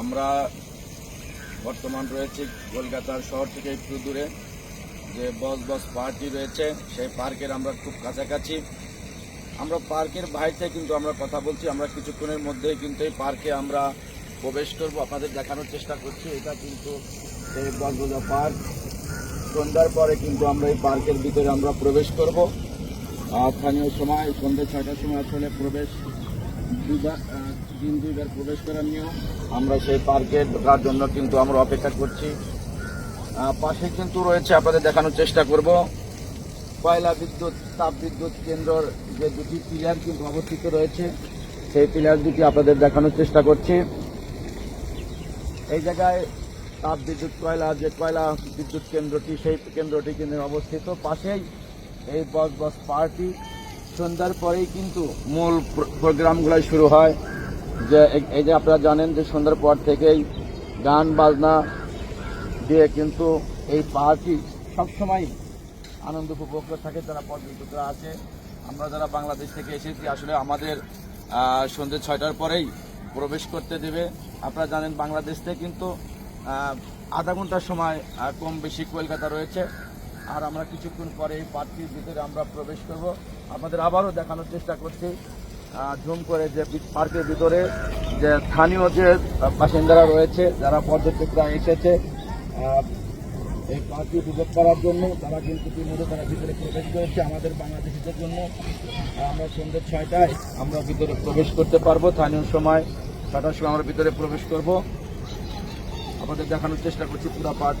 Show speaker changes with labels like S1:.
S1: আমরা বর্তমান রয়েছি কলকাতার শহর থেকে একটু দূরে। যে বস বস পার্কটি রয়েছে, সেই পার্কের আমরা খুব কাছাকাছি। আমরা পার্কের বাইরে কিন্তু আমরা কথা বলছি, আমরা কিছুক্ষণের মধ্যেই কিন্তু এই পার্কে আমরা প্রবেশ করব। আপনাদের দেখানোর চেষ্টা করছি, এটা কিন্তু এই বসবজা পার্ক। সন্ধ্যার পরে কিন্তু আমরা এই পার্কের ভিতরে আমরা প্রবেশ করব। আর স্থানীয় সময়, সন্ধ্যে ছয়টার সময় আসলে প্রবেশ দিন দুইবার প্রবেশ নিয়ম। আমরা সেই পার্কে ঢোকার জন্য কিন্তু আমরা অপেক্ষা করছি। পাশে কিন্তু রয়েছে, আপনাদের দেখানোর চেষ্টা করব, কয়লা বিদ্যুৎ, তাপ বিদ্যুৎ কেন্দ্রর যে দুটি পিলার কিন্তু অবস্থিত রয়েছে, সেই পিলার দুটি আপনাদের দেখানোর চেষ্টা করছি। এই জায়গায় তাপ বিদ্যুৎ কয়লা, যে কয়লা বিদ্যুৎ কেন্দ্রটি, সেই কেন্দ্রটি কিন্তু অবস্থিত। পাশেই এই বস বস পার্টি সন্ধ্যার পরেই কিন্তু মূল প্র- প্রোগ্রামগুলো শুরু হয়। যে এই- যে আপনারা জানেন যে সন্ধ্যার পর থেকেই গান, বাজনা দিয়ে কিন্তু এই পার্টি সবসময় আনন্দ উপভোগ করে থাকে যারা পর্যটকরা আছে। আমরা যারা বাংলাদেশ থেকে এসেছি, আসলে আমাদের সন্ধ্যে ছয়টার পরেই প্রবেশ করতে দেবে। আপনারা জানেন বাংলাদেশ থেকে কিন্তু আধা ঘণ্টার সময় কম বেশি কলকাতা রয়েছে। আর আমরা কিছুক্ষণ পরে এই পার্কটির ভিতরে আমরা প্রবেশ করব। আমাদের আবারও দেখানোর চেষ্টা করছি। জুম করে যে পার্কের ভিতরে যে স্থানীয় যে বাসিন্দারা রয়েছে, যারা পর্যটকরা এসেছে এই পার্কটি উপভোগ করার জন্য, তারা কিন্তু ইতিমধ্যে তারা ভিতরে প্রবেশ করেছে আমাদের বাংলাদেশিদের জন্য। আমরা সন্ধ্যে ছয়টায় আমরা ভিতরে প্রবেশ করতে পারব। স্থানীয় সময় ছটার সময় আমরা ভিতরে প্রবেশ করব। আমাদের দেখানোর চেষ্টা করছি পুরো পার্ট